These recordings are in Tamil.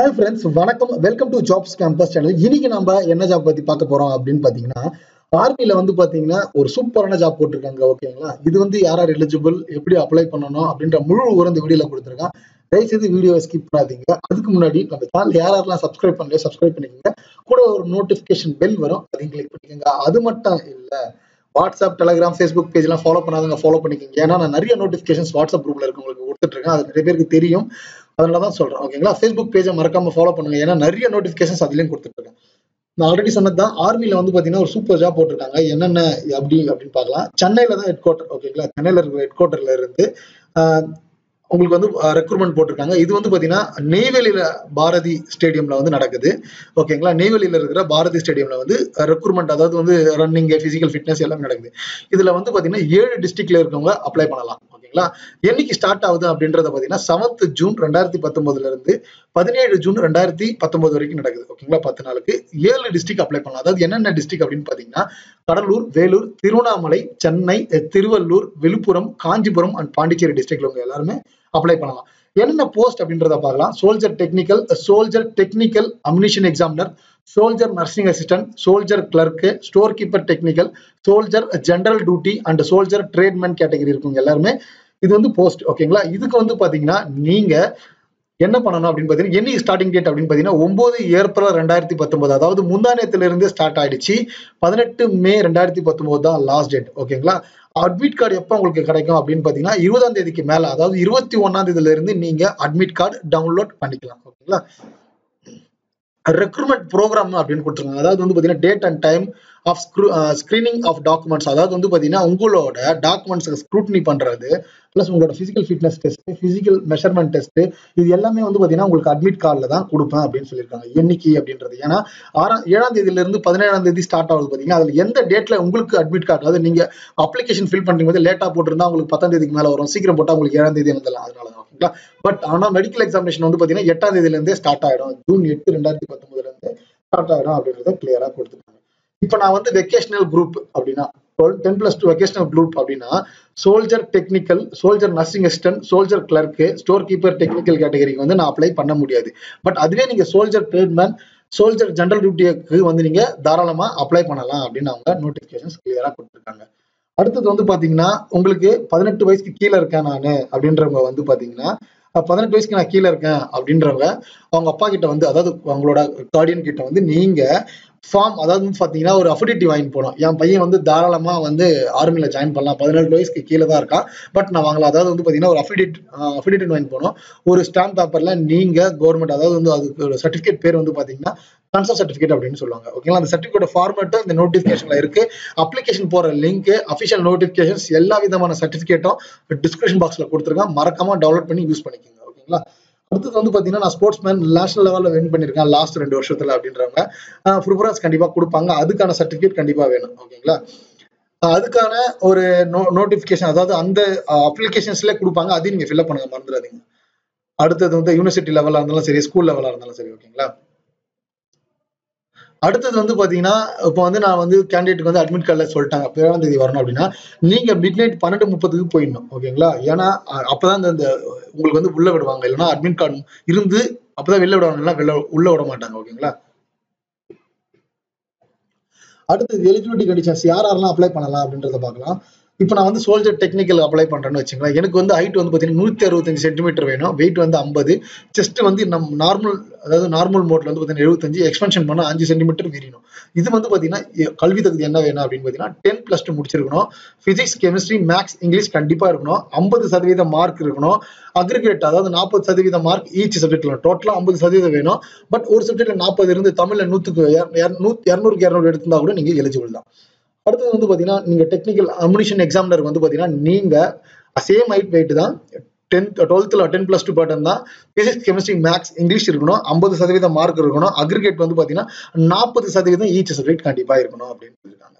ஹாய் ஃப்ரெண்ட்ஸ் வணக்கம். Welcome to jobs campus channel இன்னைக்கு நம்ம என்ன ஜாப் பத்தி பார்க்க போறோம் அப்படின்னு பாத்தீங்கன்னா ஆர்மியில வந்து பாத்தீங்கன்னா ஒரு சூப்பரான ஜாப் போட்டிருக்காங்க ஓகேங்களா இது வந்து யார் யார் எலிஜிபிள் எப்படி அப்ளை பண்ணணும் அப்படின்ற முழு விவரம் இந்த வீடியோல கொடுத்துருக்கான் தயவுசெய்து வீடியோவை ஸ்கிப் பண்ணாதீங்க. அதுக்கு முன்னாடி நம்ம சேனல் யார் யாரெல்லாம் சப்ஸ்கிரைப் பண்ணலையோ சப்ஸ்கிரைப் பண்ணிக்கோங்க. கூட ஒரு நோட்டிபிகேஷன் பெல் வரும் அதையும் கிளிக் பண்ணிக்கோங்க. அது மட்டும் இல்ல வாட்ஸ்அப் டெலிகிராம் ஃபேஸ்புக் பேஜ்லாம் ஃபாலோ பண்ணாதவங்க ஃபாலோ பண்ணிக்கோங்க. ஏன்னா நான் நிறைய நோட்டிஃபிகேஷன்ஸ் வாட்ஸ்அப் குரூப்ல இருக்கவங்களுக்கு கொடுத்துட்டு இருக்கேன். அது நிறைய பேருக்கு தெரியும். அதனால தான் சொல்றேன் ஓகேங்களா ஃபேஸ்புக் பேஜை மறக்காம ஃபாலோ பண்ணுங்க. ஏன்னா நிறைய நோட்டிஃபிகேஷன்ஸ் அதுலயும் கொடுத்துருக்கேன் நான் ஆல்ரெடி சொன்னதுதான் ஆர்மில வந்து பாத்தீங்கன்னா ஒரு சூப்பர் ஜாப் போட்டிருக்காங்க. என்னென்ன அப்படி அப்படின்னு பார்க்கலாம். சென்னையில தான் ஹெட் குவார்டர் ஓகேங்களா சென்னையில இருக்கிற ஹெட் குவார்டர்ல இருந்து ஆஹ், உங்களுக்கு வந்து ரெக்ரூட்மெண்ட் போட்டிருக்காங்க. இது வந்து பாத்தீங்கன்னா நெய்வேலியில பாரதி ஸ்டேடியம்ல வந்து நடக்குது. ஓகேங்களா நெய்வேலியில இருக்கிற பாரதி ஸ்டேடியம்ல வந்து ரெக்ரூட்மெண்ட் அதாவது வந்து ரன்னிங் பிசிக்கல் ஃபிட்னஸ் எல்லாமே நடக்குது. இதுல வந்து பாத்தீங்கன்னா ஏழு டிஸ்ட்ரிக்ட்ல இருக்கவங்க அப்ளை பண்ணலாம். ஓகேங்களா என்னைக்கு ஸ்டார்ட் ஆகுது அப்படின்றத பாத்தீங்கன்னா செவன்த் ஜூன் ரெண்டாயிரத்தி பத்தொன்பதுல இருந்து பதினேழு ஜூன் ரெண்டாயிரத்தி பத்தொன்பது வரைக்கும் நடக்குது. ஓகேங்களா பத்து நாளுக்கு. ஏழு டிஸ்ட்ரிக்ட் அப்ளை பண்ணலாம். அதாவது என்னென்ன டிஸ்ட்ரிக்ட் அப்படின்னு பாத்தீங்கன்னா கடலூர் வேலூர் திருவண்ணாமலை சென்னை திருவள்ளூர் விழுப்புரம் காஞ்சிபுரம் அண்ட் பாண்டிச்சேரி டிஸ்ட்ரிக்ட்ல உங்க எல்லாருமே அப்ளை பண்ணலாம். என்னென்ன போஸ்ட் அப்படின்றத பார்க்கலாம். Soldier technical soldier technical ammunition examiner soldier nursing assistant soldier clerk store keeper technical soldier general duty and soldier tradesman category இருக்குங்க எல்லாருமே. இது வந்து போஸ்ட் ஓகேங்களா இதுக்கு வந்து பார்த்தீங்கன்னா நீங்கள் என்ன பண்ணணும் அப்படின்னு பார்த்தீங்கன்னா என்னைக்கு ஸ்டார்டிங் டேட் அப்படின்னு பார்த்தீங்கன்னா ஒன்பது ஏப்ரல் ரெண்டாயிரத்தி பத்தொன்பது அதாவது முந்தானத்துல இருந்து ஸ்டார்ட் ஆயிடுச்சு. பதினெட்டு மே ரெண்டாயிரத்தி பத்தொன்பது தான் லாஸ்ட் டேட் ஓகேங்களா அட்மிட் கார்டு எப்போ உங்களுக்கு கிடைக்கும் அப்படின்னு பார்த்தீங்கன்னா இருபதாம் தேதிக்கு மேலே அதாவது இருபத்தி ஒன்றாம் தேதியிலிருந்து நீங்கள் அட்மிட் கார்டு டவுன்லோட் பண்ணிக்கலாம் ஓகேங்களா ரெக்ரூட்மெண்ட் ப்ரோக்ராம் அப்படின்னு கொடுத்துருக்காங்க. அதாவது வந்து பாத்தீங்கன்னா date and time of screening of documents அதாவது வந்து பாத்தீங்கன்னா உங்களோட டாக்குமெண்ட்ஸுக்கு ஸ்க்ரூட்னி பண்றது ப்ளஸ் உங்களோட physical fitness test physical measurement test இது எல்லாமே வந்து பார்த்தீங்கன்னா உங்களுக்கு அட்மிட் கார்டில் தான் கொடுப்பேன் அப்படின்னு சொல்லியிருக்காங்க. என்னைக்கு அப்படின்றது. ஏன்னா ஆறாம் ஏழாம் தேதியிலிருந்து பதினேழாம் தேதி ஸ்டார்ட் ஆகுது பார்த்தீங்கன்னா அதில் எந்த டேட்ல உங்களுக்கு அட்மிட் கார்டு அதாவது நீங்க அப்ளிகேஷன் ஃபில் பண்ணும்போது லேட்டாக போட்டிருந்தா உங்களுக்கு பத்தாம் தேதிக்கு மேல வரும். சீக்கிரம் போட்டால் உங்களுக்கு ஏழாம் தேதி வந்துடலாம். அதனால ஓகேங்களா பட் ஆனா மெடிக்கல் எக்ஸாமினேஷன் வந்து பாத்தீங்கன்னா எட்டாம் தேதியில இருந்தே ஸ்டார்ட் ஆயிடும். ஜூன் எட்டு ரெண்டாயிரத்தி பத்தொன்பதுல இருந்து ஸ்டார்ட் ஆயிடும் அப்படின்றத கிளியரா கொடுத்துருக்காங்க இப்போ நான் வந்து வெக்கேஷனல் குரூப் அப்படின்னா ten plus two vocational group அப்படின்னா soldier technical soldier nursing assistant soldier clerk store keeper technical கேட்டகரிக்கு வந்து நான் அப்ளை பண்ண முடியாது. பட் அதுவே நீங்க சோல்ஜர் ட்ரேட்மேன் சோல்ஜர் ஜென்ரல் டியூட்டிக்கு வந்து நீங்க தாராளமா அப்ளை பண்ணலாம் அப்படின்னு அவங்க நோட்டிபிகேஷன்ஸ் கிளியரா கொடுத்துருக்காங்க. அடுத்தது வந்து பாத்தீங்கன்னா உங்களுக்கு பதினெட்டு வயசுக்கு கீழே இருக்கேன் நான் அப்படின்றவங்க வந்து பாத்தீங்கன்னா பதினெட்டு வயசுக்கு நான் கீழே இருக்கேன் அப்படின்றவங்க அவங்க அப்பா கிட்ட வந்து அதாவது அவங்களோட கார்டியன் கிட்ட வந்து நீங்க ஃபார்ம் அதாவது பார்த்தீங்கன்னா பாத்தீங்கன்னா ஒரு அஃபிடிட்டி வாங்கி போனோம். என் பையன் வந்து தாராளமாக வந்து ஆர்மியில் ஜாயின் பண்ணலாம். பதினெட்டு வயசுக்கு கீழே தான் இருக்கான். பட் நான் வாங்கலாம் அதாவது வந்து பார்த்தீங்கன்னா ஒரு அஃபிடேட் அஃபிடேட் வாங்கி போனோம். ஒரு ஸ்டாம்ப் பேப்பரில் நீங்க கவர்மெண்ட் அதாவது வந்து அதுக்கு ஒரு சர்டிஃபிகேட் பேர் வந்து பார்த்தீங்கன்னா கன்சர்ன் சர்டிஃபிகேட் அப்படின்னு சொல்லுவாங்க. ஓகேங்களா அந்த சர்டிஃபிகேட் ஃபார்மேட்டும் இந்த நோட்டிஃபிகேஷன்ல இருக்கு. அப்ளிகேஷன் போற லிங்க் அஃபிஷியல் நோட்டிஃபிகேஷன்ஸ் எல்லா விதமான சர்டிஃபிகேட்டும் டிஸ்கிரிப்ஷன் பாக்ஸ்ல கொடுத்துருக்கேன். மறக்காம டவுன்லோட் பண்ணி யூஸ் பண்ணிக்கோங்க. ஓகேங்களா அடுத்தது வந்து பாத்தீங்கன்னா நான் ஸ்போர்ட்ஸ் மேன் நேஷனல் லெவல்ல வின் பண்ணிருக்கேன் லாஸ்ட் ரெண்டு வருஷத்துல அப்படின்றவங்க. ப்ரிஃபரன்ஸ் கண்டிப்பா கொடுப்பாங்க. அதுக்கான சர்டிபிகேட் கண்டிப்பா வேணும் ஓகேங்களா அதுக்கான ஒரு நோ நோட்டிபிகேஷன் அதாவது அந்த அப்ளிகேஷன்ஸ்ல கொடுப்பாங்க. அதையும் நீங்க ஃபில்அப் பண்ணுங்க மறந்துடாதீங்க. அடுத்தது வந்து யூனிவர்சிட்டி லெவலா இருந்தாலும் சரி ஸ்கூல் லெவலா இருந்தாலும் சரி ஓகேங்களா அடுத்தது வந்து பாத்தீங்கன்னா இப்போ வந்து நான் வந்து கேண்டிடேட்டுக்கு வந்து அட்மிட் கார்டில் சொல்லிட்டாங்க. அப்போ தேதி வரணும் அப்படின்னா நீங்க மிட் நைட் பன்னெண்டு முப்பதுக்கு போயிடணும் ஓகேங்களா? ஏன்னா அப்பதான் இந்த உங்களுக்கு வந்து உள்ள விடுவாங்க. இல்லைன்னா அட்மிட் கார்டு இருந்து அப்பதான் வெளில விடுவாங்க. வெளில உள்ள விட மாட்டாங்க ஓகேங்களா? அடுத்தது எலிஜிபிலிட்டி கண்டிஷன்ஸ் யார் யாரெல்லாம் அப்ளை பண்ணலாம் அப்படின்றத பார்க்கலாம். இப்போ நான் வந்து சோல்ஜர் டெக்னிக்கல் அப்ளை பண்ணுறேன்னு வச்சுங்களேன் எனக்கு வந்து ஹைட் வந்து பார்த்தீங்கன்னா நூற்றி அறுபத்தஞ்சு சென்டிமீட்டர் வேணும். வெயிட் வந்து ஐம்பது. செஸ்ட் வந்து நம் நார்மல் அதாவது நார்மல் மோட்ல வந்து பார்த்தீங்கன்னா எழுபத்தஞ்சு. எக்ஸ்பென்ஷன் பண்ண அஞ்சு சென்டிமீட்டர் விரியணும் இது வந்து பார்த்தீங்கன்னா கல்வி தகுதி என்ன வேணும் அப்படின்னு பார்த்தீங்கன்னா டென் ப்ளஸ் டூ முடிச்சிருக்கணும். பிசிக்ஸ் கெமிஸ்ட்ரி மேக்ஸ் இங்கிலீஷ் கண்டிப்பா இருக்கணும். ஐம்பது சதவீத மார்க் இருக்கணும். அக்ரிகேட் அதாவது நாற்பது சதவீத மார்க் ஈச் சப்ஜெக்ட்ல டோட்டலா ஐம்பது சதவீதம் வேணும். பட் ஒரு சப்ஜெக்ட்ல நாற்பது இருந்து தமிழ்ல நூத்துக்கு இரநூறுக்கு இரநூறு எடுத்திருந்தா கூட நீங்க எலிஜிபிள் தான். அடுத்தது வந்து பார்த்தீங்கன்னா நீங்கள் டெக்னிக்கல் அம்னிஷன் எக்ஸாமினர் வந்து பார்த்தீங்கன்னா நீங்கள் சேம் ஹைட் வெயிட் தான் டென்த் டுவெல்த்தில் டென் ப்ளஸ் டூ பேட்டர்ன் தான் பிசிக்ஸ் கெமிஸ்ட்ரி மேக்ஸ் இங்கிலீஷ் இருக்கணும் ஐம்பது சதவீதம் மார்க் இருக்கணும் அக்ரிகேட் வந்து பார்த்தீங்கன்னா நாற்பது சதவீதம் ஈச் சப்ஜெக்ட் கண்டிப்பாக இருக்கணும் அப்படின்னு சொல்லியிருக்காங்க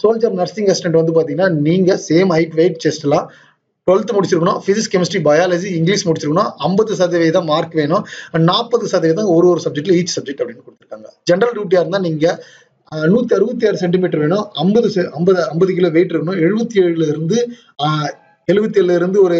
சோல்ஜர் நர்சிங் அசிஸ்டன்ட் வந்து பார்த்தீங்கன்னா நீங்கள் சேம் ஹைட் வெயிட் செஸ்ட்லாம் டுவெல்த் முடிச்சிருக்கணும் பிசிக்ஸ் கெமிஸ்ட்ரி பயாலஜி இங்கிலீஷ் முடிச்சிருக்கணும் ஐம்பது சதவீதம் மார்க் வேணும் நாற்பது சதவீதம் ஒரு ஒரு சப்ஜெக்ட்ல ஈச் சப்ஜெக்ட் அப்படின்னு கொடுத்துருக்காங்க. ஜென்ரல் டியூட்டியாக இருந்தால் நீங்கள் நூத்தி அறுபத்தி ஆறு சென்டிமீட்டர் வேணும். ஐம்பது ஐம்பது ஐம்பது கிலோ வெயிட் இருக்கணும். எழுபத்தி ஏழுல இருந்து எழுபத்தி ஏழுல இருந்து ஒரு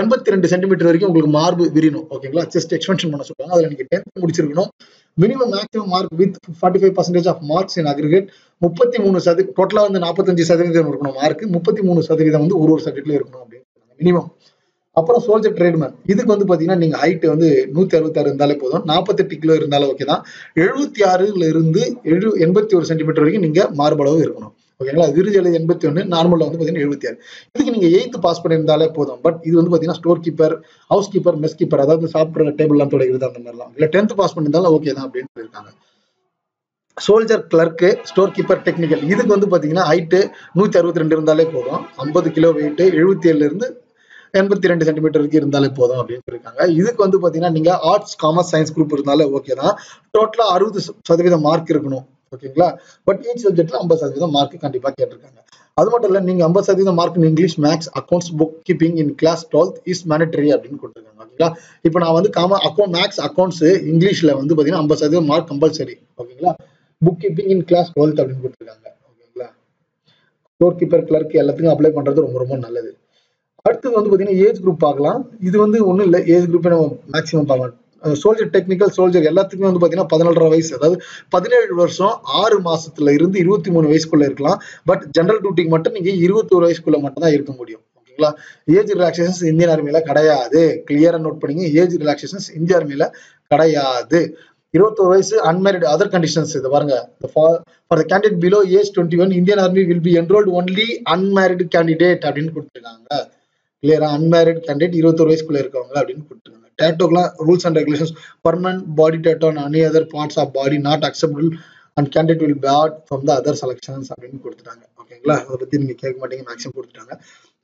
எண்பத்தி ரெண்டு சென்டிமீட்டர் வரைக்கும் உங்களுக்கு மார்பு விரியணும். ஓகேங்களா செஸ்ட் எக்ஸ்பென்ஷன் பண்ண சொல்லுவாங்க அதுல நீங்க டென்த் முடிச்சிருக்கணும். Minimum maximum mark with forty five percentage of marks in aggregate முப்பத்தி மூணு சதவீ டோட்டலா வந்து நாற்பத்தஞ்சு சதவீதம் இருக்கணும் மார்க் முப்பத்தி மூணு சதவீதம் வந்து ஒரு ஒரு சப்ஜெக்ட்ல இருக்கணும் அப்படின்னு மினிமம் அப்புறம் சோல்ஜர் ட்ரேட்மேன் இதுக்கு வந்து பாத்தீங்கன்னா நீங்க ஹைட் வந்து நூத்தி அறுபத்தாறு இருந்தாலே போதும். நாற்பத்தெட்டு கிலோ இருந்தாலும் ஓகே தான். எழுபத்தி ஆறுல இருந்து எழு எண்பத்தி ஒரு சென்டிமீட்டர் வரைக்கும் நீங்க மார்பளவு இருக்கணும். ஓகேங்களா விருஜலை எண்பத்தி ஒன்று நார்மலில் வந்து பார்த்தீங்கன்னா எழுபத்தி ஆறு. இதுக்கு நீங்கள் எயித்து பாஸ் பண்ணியிருந்தாலே போதும். பட் இது வந்து பார்த்தீங்கன்னா store keeper house keeper mess keeper அதாவது சாப்பிட்ற டேபிள்லாம் தொடங்கிறது அந்த மாதிரிலாம். இல்லை டென்த் பாஸ் பண்ணியிருந்தாலும் ஓகே தான் அப்படின்னு சொல்லியிருக்காங்க. Soldier clerk store keeper technical இதுக்கு வந்து பார்த்தீங்கன்னா ஹைட்டு நூற்றி அறுபத்தி ரெண்டு இருந்தாலே போதும். ஐம்பது கிலோ வெயிட்டு எழுபத்தி ஏழுலேருந்து எண்பத்தி ரெண்டு சென்டிமீட்டர் வரைக்கும் இருந்தாலே போதும் அப்படின்னு சொல்லியிருக்காங்க. இதுக்கு வந்து பாத்தீங்கன்னா நீங்க ஆர்ட்ஸ் காமர்ஸ் சயின்ஸ் குரூப் இருந்தாலே ஓகே தான். டோட்டலா அறுபது சதவீதம் மார்க் இருக்கணும். ஓகேங்களா பட் ஈச் சப்ஜெக்ட்ல ஐம்பது சதவீதம் மார்க் கண்டிப்பா கேட்டிருக்காங்க. அது மட்டும் இல்ல நீங்க ஐம்பது சதவீதம் mark English maths accounts book keeping in class twelfth is mandatory அப்படின்னு கொடுத்துருக்காங்க. ஓகேங்களா இப்போ நான் வந்து காம அக்கௌண்ட் மேக்ஸ் அக்கௌண்ட்ஸ் இங்கிலீஷ்ல வந்து பாத்தீங்கன்னா ஐம்பது சதவீதம் மார்க் கம்பல்சரி ஓகேங்களா book keeping in class twelfth அப்படின்னு கொடுத்துருக்காங்க. ஓகேங்களா ஸ்டோர் கீப்பர் கிளர்க் எல்லாத்துக்கும் அப்ளை பண்றது ரொம்ப ரொம்ப நல்லது. அடுத்தது வந்து பார்த்தீங்கன்னா ஏஜ் குரூப் பார்க்கலாம். இது வந்து ஒன்றும் இல்லை. ஏஜ் குரூப் நம்ம மேக்ஸிமம் பார்க்கலாம். சோல்ஜர் டெக்னிக்கல் சோல்ஜர் எல்லாத்துக்குமே வந்து பார்த்தீங்கன்னா பதினேழரை வயசு. அதாவது பதினேழு வருஷம் ஆறு மாசத்துல இருந்து இருபத்தி மூணு வயசுக்குள்ள இருக்கலாம். பட் ஜென்ரல் டியூட்டிக்கு மட்டும் நீங்க இருபத்தோரு வயசுக்குள்ள மட்டும் தான் இருக்க முடியும். ஓகேங்களா? ஏஜ் ரிலாக்ஸேஷன்ஸ் இந்தியன் ஆர்மியில கிடையாது. கிளியரா நோட் பண்ணிங்க. ஏஜ் ரிலாக்ஸேஷன்ஸ் இந்திய ஆர்மியில கிடையாது. இருபத்தோரு வயசு அன்மேரிட் அதர் கண்டிஷன்ஸ் இது பாருங்க. For the candidate below age twenty one Indian army will be enrolled only unmarried candidate அப்படின்னு கொடுத்துருக்காங்க. கிளியரா அன்மேரிட் கேண்டிடேட் இருபத்தொரு வயசுக்குள்ள இருக்கவங்க அப்படின்னு கொடுத்துருக்காங்க. டேட்டோக்கெல்லாம் rules and regulations permanent body tattoo and any other parts of body not acceptable and candidate will barred from the other selections அப்படின்னு கொடுத்துட்டாங்க. ஓகேங்களா? அதை பத்தி நீங்க கேட்க மாட்டீங்க மேக்ஸிமம் கொடுத்துட்டாங்க.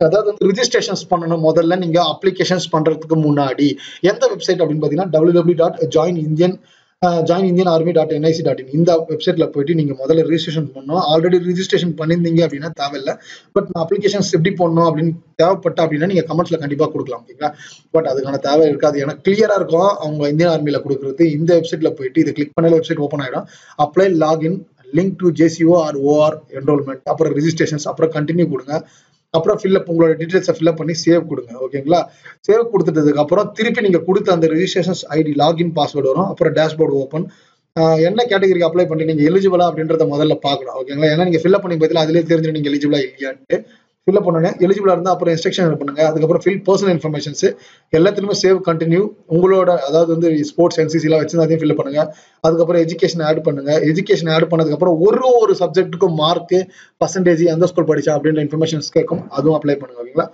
அதாவது வந்து ரிஜிஸ்ட்ரேஷன்ஸ் பண்ணணும். முதல்ல நீங்க அப்ளிகேஷன்ஸ் பண்றதுக்கு முன்னாடி எந்த வெப்சைட் அப்படின்னு பாத்தீங்கன்னா W W dot join Indian join Indian army dot NIC dot in இந்த வெப்சைட்ல போயிட்டு நீங்க முதல்ல ரிஜிஸ்ட்ரேஷன் பண்ணணும். ஆல்ரெடி ரிஜிஸ்ட்ரேஷன் பண்ணியிருந்தீங்க அப்படின்னா தேவையில்லை. பட் நான் அப்ளிகேஷன்ஸ் எப்படி போடணும் அப்படின்னு தேவைப்பட்ட அப்படின்னா நீங்க கமெண்ட்ஸ்ல கண்டிப்பா கொடுக்கலாம் ஓகேங்களா பட் அதுக்கான தேவை இருக்காது. ஏன்னா கிளியரா இருக்கும் அவங்க இந்தியன் ஆர்மியில கொடுக்குறது. இந்த வெப்சைட்ல போயிட்டு இதை கிளிக் பண்ணல வெப்சைட் ஓப்பன் ஆயிடும். Apply login link to JCO R OR enrolment அப்புறம் ரிஜிஸ்ட்ரேஷன்ஸ் அப்புறம் கண்டினியூ கொடுங்க. அப்புறம் ஃபில்அப் உங்களோட டீட்டெயில்ஸை ஃபில்அப் பண்ணி சேவ் கொடுங்க ஓகேங்களா சேவ் கொடுத்துட்டதுக்கு அப்புறம் திருப்பி நீங்க கொடுத்த அந்த ரிஜிஸ்ட்ரேஷன்ஸ் ஐடி லாகின் பாஸ்வேர்டு வரும். அப்புறம் டேஷ்போர்டு ஓப்பன் என்ன கேட்டகரிக்கு அப்ளை பண்ணி நீங்க எலிஜிபிளா அப்படின்றத முதல்ல பார்க்கணும் ஓகேங்களா ஏன்னா நீங்கள் ஃபில்அப் பண்ணி பதில் அதிலே தெரிஞ்சு நீங்க எலிஜிபிளா இல்லையான்ட்டு. ஃபில்அப் பண்ணுங்க. எலிஜிபிளாக இருந்தால் அப்புறம் இன்ஸ்ட்ரக்ஷன் பண்ணுங்க. அதுக்கப்புறம் ஃபில் பர்சனல் இன்ஃபர்மேஷன்ஸ் எல்லாத்துலயுமே சேவ் கண்டினியூ உங்களோட அதாவது வந்து ஸ்போர்ட்ஸ் என்சிசிலாம் எல்லாம் அதையும் ஃபில் பண்ணுங்க. அதுக்கப்புறம் எஜுகேஷன் ஆட் பண்ணுங்க. எஜுகேஷன் ஆட் பண்ணதுக்கப்புறம் ஒரு ஒரு சப்ஜெக்ட்டுக்கும் மார்க்கு பர்சன்டேஜ் எந்த ஸ்கூல் படிச்சா அப்படின்ற இன்ஃபர்மேஷன்ஸ் கேட்கும். அதுவும் அப்ளை பண்ணுங்க ஓகேங்களா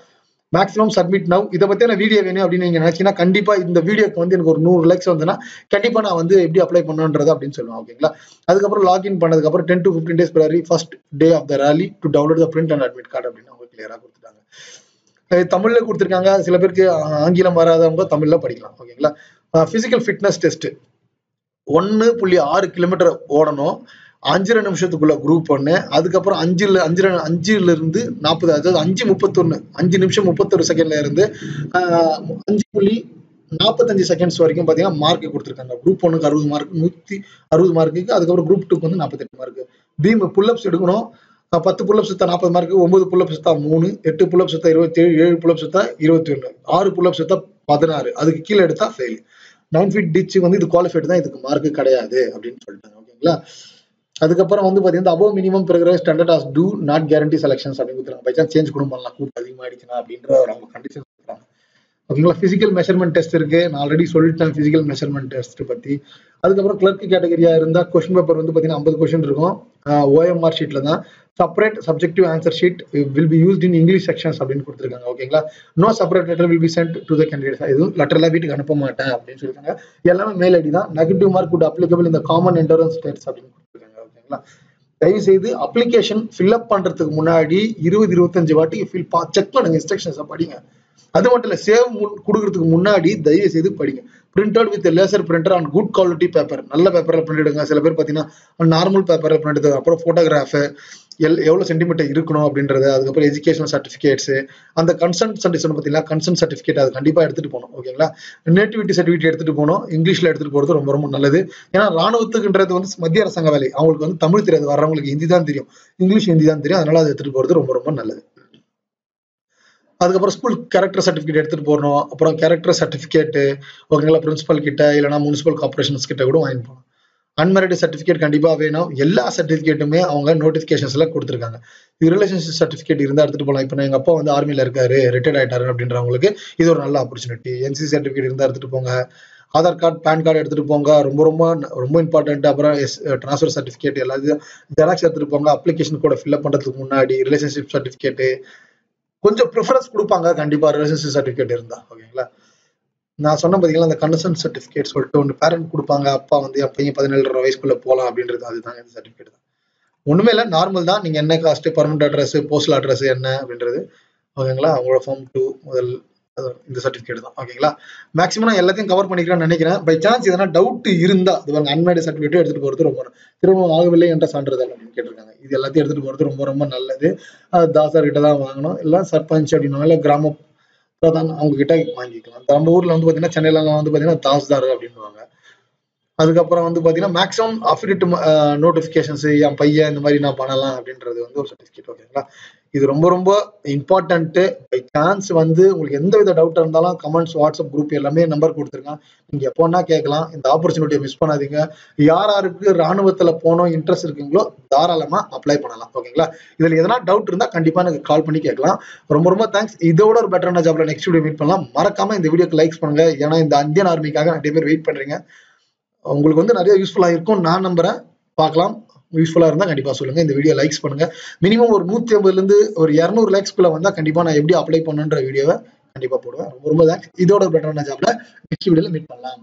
மேக்ஸிமம் சப்மிட் நவ் இதை பத்தின வீடியோ வேணும் அப்படின்னு நீங்க நினைச்சீங்கன்னா கண்டிப்பா இந்த வீடியோக்கு வந்து எனக்கு ஒரு நூறு லைக்ஸ் வந்துன்னா கண்டிப்பா நான் வந்து எப்படி அப்ளை பண்ணுன்றது அப்படின்னு சொல்லுவேன் ஓகேங்களா அதுக்கப்புறம் லாகின் பண்ணதுக்கு அப்புறம் டென் டு ஃபிஃப்டின் டேஸ் பிறகு first day of the rally to download the print and admit card அப்படின்னு அவங்க கிளியரா கொடுத்துட்டாங்க. தமிழ்ல கொடுத்துருக்காங்க. சில பேருக்கு ஆங்கிலம் வராதவங்க தமிழ்ல படிக்கலாம் ஓகேங்களா பிசிக்கல் ஃபிட்னஸ் டெஸ்ட் ஒன்னு புள்ளி ஆறு கிலோமீட்டர் ஓடணும். அஞ்சரை நிமிஷத்துக்குள்ள குரூப் ஒன்று அதுக்கப்புறம் அஞ்சுல அஞ்சு அஞ்சுல இருந்து நாற்பது அதாவது அஞ்சு முப்பத்தொன்னு அஞ்சு நிமிஷம் முப்பத்தொரு செகண்ட்ல இருந்து அஞ்சு புள்ளி நாற்பத்தஞ்சு செகண்ட்ஸ் வரைக்கும் பார்த்தீங்கன்னா மார்க் கொடுத்துருக்காங்க. குரூப் ஒன்னுக்கு அறுபது மார்க் நூத்தி அறுபது மார்க்குக்கு அதுக்கப்புறம் குரூப் டூக்கு வந்து நாற்பத்தெட்டு மார்க் பீம் புல்லப்ஸ் எடுக்கணும். பத்து புல்லப் சுத்தா நாற்பது மார்க் ஒன்பது புல்லப் சுத்தா மூணு எட்டு புல்லப் சுத்தா இருபத்தி ஏழு ஏழு புல்லப் சுத்தா இருபத்தி ஒன்று ஆறு புல்லப் சுத்தா பதினாறு. அதுக்கு கீழே எடுத்தா ஃபெயில் நைன் ஃபீட் டிச்சு வந்து இது குவாலிஃபைடு தான் இதுக்கு மார்க் கிடையாது அப்படின்னு சொல்லிட்டாங்க. ஓகேங்களா? அதுக்கப்புறம் வந்து பாத்தீங்கன்னா above minimum progress standard of do not guarantee selections அப்படின்னு கொடுத்துருக்காங்க. பை சான்ஸ் சேஞ்ச் கூட பண்ணலாம் கூட்டம் அதிகமாயிடுச்சுன்னா அப்படின்ற அவங்க கண்டிஷன் கொடுக்குறாங்க. ஓகேங்களா பிசிக்கல் மெஷர்மெண்ட் டெஸ்ட் இருக்கு. நான் ஆல்ரெடி சொல்லிட்டேன் பிசிக்கல் மெஷர்மெண்ட் டெஸ்ட் பத்தி. அதுக்கப்புறம் கிளர்க் கேட்டகரியா இருந்தா கொஸ்டின் பேப்பர் வந்து பாத்தீங்கன்னா ஐம்பது கொஸ்டின் இருக்கும். ஓஎம்ஆர் ஷீட்ல தான். Separate subjective answer sheet will be used in English sections அப்படின்னு கொடுத்துருக்காங்க. ஓகேங்களா no separate letter will be sent to the candidates எதுவும் லெட்டர்லாம் வீட்டுக்கு அனுப்ப மாட்டேன் அப்படின்னு சொல்லியிருக்காங்க. எல்லாமே மேல் ஐடி தான். நெகட்டிவ் மார்க் குட் அப்ளிகபிள் இந்த காமன் என்டரன்ஸ் டேட்ஸ் அப்படின்னு பண்ணிக்கலாம் தயவு செய்து அப்ளிகேஷன் ஃபில்அப் பண்றதுக்கு முன்னாடி இருபது இருபத்தஞ்சு வாட்டி ஃபில் பா செக் பண்ணுங்க இன்ஸ்ட்ரக்ஷன்ஸை படிங்க. அது மட்டும் இல்ல சேவ் கொடுக்கறதுக்கு முன்னாடி தயவு செய்து படிங்க. Printed with laser printer and good quality paper நல்ல பேப்பரில் பிரிண்ட் எடுங்க. சில பேர் பார்த்தீங்கன்னா நார்மல் பேப்பரில் பிரிண்ட் எடுத்து அப்புறம் ஃபோட்டோகிராஃபு எல் எவ்வளவு சென்டிமீட்டர் இருக்கணும் அப்படின்றது அதுக்கப்புறம் எஜுகேஷனல் சர்டிஃபிகேட்ஸ் அந்த கன்சன்ட் சர்டிஃபிகேட் பார்த்தீங்கன்னா கன்சன்ட் சர்டிஃபிகேட் அது கண்டிப்பாக எடுத்துட்டு போகணும். ஓகேங்களா நேட்டிவிட்டி சர்டிஃபிகேட் எடுத்துட்டு போகணும். இங்கிலீஷில் எடுத்துட்டு போகிறது ரொம்ப ரொம்ப நல்லது. ஏன்னா ராணுவத்துக்குன்றது வந்து மத்திய அரசாங்க வேலை. அவங்களுக்கு வந்து தமிழ் தெரியாது. வர்றவங்களுக்கு ஹிந்தி தான் தெரியும். இங்கிலீஷ் ஹிந்தி தான் தெரியும். அதனால அதை எடுத்துட்டு போகிறது ரொம்ப ரொம்ப நல்லது. அதுக்கப்புறம் ஸ்கூல் கேரக்டர் சர்டிஃபிகேட் எடுத்துகிட்டு போகணும் அப்புறம் கேரக்டர் சர்டிஃபிகேட்டு ஓகேங்களா பிரின்சிபல் கிட்ட இல்லைனா முனிசிபல் கார்பரேஷன்ஸ் கிட்ட கூட வாங்கி போகணும். அன்மேரிட் சர்டிஃபிகேட் கண்டிப்பாக வேணும். எல்லா சர்டிஃபிகேட்டுமே அவங்க நோட்டிஃபிகேஷன்ஸ்ல கொடுத்துருக்காங்க. இது ரிலேஷன்ஷிப் சர்டிஃபிகேட் இருந்தால் எடுத்துகிட்டு போகலாம். இப்போ எங்கள் அப்பா வந்து ஆர்மியில் இருக்காரு ரிட்டையர்ட் ஆகிட்டாரு அப்படின்றவங்களுக்கு இது ஒரு நல்ல ஆப்பர்ச்சுனிட்டி என்சி சர்டிஃபிகேட் இருந்தால் எடுத்துட்டு போங்க. ஆதார் கார்டு பேன் கார்டு எடுத்துகிட்டு போங்க. ரொம்ப ரொம்ப ரொம்ப இம்பார்ட்டன்ட் அப்புறம் எஸ் ட்ரான்ஸ்ஃபர் சர்டிஃபிகேட் எல்லாத்தையும் ஜெராக்ஸ் எடுத்துகிட்டு போங்க. அப்ளிகேஷன் கூட ஃபில்அப் பண்ணுறதுக்கு முன்னாடி ரிலேஷன்ஷிப் சர்டிஃபிகேட்டு கொஞ்சம் ப்ரிஃபரன்ஸ் கொடுப்பாங்க. கண்டிப்பா ரிலேஷன்ஷிப் சர்டிஃபிகேட் இருந்தா. ஓகேங்களா நான் சொன்ன பார்த்தீங்களா அந்த கன்சன்ட் சர்டிஃபிகேட் சொல்லிட்டு ஒன்று பேரண்ட் கொடுப்பாங்க. அப்பா வந்து என் பையன் பதினேழு வயசுக்குள்ள போகலாம் அப்படின்றது அதுதாங்க இந்த சர்டிஃபிகேட் தான். ஒன்றுமே இல்லை நார்மல் தான். நீங்கள் என்ன caste permanent address postal address என்ன அப்படின்றது. ஓகேங்களா அவங்களோட ஃபார்ம் டூ முதல் அது இந்த சர்டிஃபிகேட் தான். ஓகேங்களா மேக்ஸிமம் நான் எல்லாத்தையும் கவர் பண்ணிக்கிறேன்னு நினைக்கிறேன். பை சான்ஸ் எதனா டவுட் இருந்தா அது பாருங்க அன்மேரிட் சர்டிஃபிகேட் எடுத்துட்டு போறது ரொம்ப திருமணம் ஆகவில்லை என்ற சான்றிதழ் அப்படின்னு கேட்டிருக்காங்க. இது எல்லாத்தையும் எடுத்துட்டு போறது ரொம்ப ரொம்ப நல்லது. அது தாசார் கிட்ட தான் வாங்கணும். இல்லை சர்பஞ்ச் அப்படின்னா இல்லை கிராம பிரதான் அவங்க கிட்ட வாங்கிக்கலாம். நம்ம ஊர்ல வந்து பாத்தீங்கன்னா சென்னையிலலாம் வந்து பாத்தீங்கன்னா தாஸ்தார் அப்படின்னுவாங்க. அதுக்கப்புறம் வந்து பாத்தீங்கன்னா மேக்ஸிமம் அஃபிடேட் நோட்டிபிகேஷன்ஸ் என் பையன் இந்த மாதிரி நான் பண்ணலாம் அப்படின்றது வந்து ஒரு சர்டிஃபிகேட் ஓகேங்களா இது ரொம்ப ரொம்ப இம்பார்ட்டன்ட்டு பை சான்ஸ் வந்து உங்களுக்கு எந்த வித டவுட் இருந்தாலும் கமெண்ட்ஸ் வாட்ஸ்அப் குரூப் எல்லாமே நம்பர் கொடுத்துருக்கேன் நீங்கள் எப்போனா கேட்கலாம். இந்த ஆப்பர்ச்சுனிட்டியை மிஸ் பண்ணாதீங்க. யார் யாருக்கு ராணுவத்தில் போனோம் இன்ட்ரெஸ்ட் இருக்குங்களோ தாராளமாக அப்ளை பண்ணலாம். ஓகேங்களா இதில் எதனா டவுட் இருந்தால் கண்டிப்பாக எனக்கு கால் பண்ணி கேட்கலாம். ரொம்ப ரொம்ப தேங்க்ஸ் இதோட ஒரு பெட்டரான ஜாப்ல நெக்ஸ்ட் வீடியோ மீட் பண்ணலாம். மறக்காம இந்த வீடியோக்கு லைக்ஸ் பண்ணுங்க. ஏன்னா இந்த இந்தியன் ஆர்மிக்காக நிறைய பேர் வெயிட் பண்ணுறீங்க உங்களுக்கு வந்து நிறைய யூஸ்ஃபுல்லாக இருக்கும். நான் நம்புகிறேன் பார்க்கலாம். யூஸ்ஃபுல்லா இருந்தா கண்டிப்பா சொல்லுங்க. இந்த வீடியோ லைக்ஸ் பண்ணுங்க. மினிமம் ஒரு நூத்தி ஐம்பதுலேருந்து ஒரு இரநூறு லைக்ஸ்குள்ள வந்தா கண்டிப்பா நான் எப்படி அப்ளை பண்ணுன்ற வீடியோவை கண்டிப்பா போடுவேன். ரொம்ப ரொம்ப தேங்க்ஸ் இதோட பெட்டரான ஜாப்ல நெக்ஸ்ட் வீடியோவில் மீட் பண்ணலாம்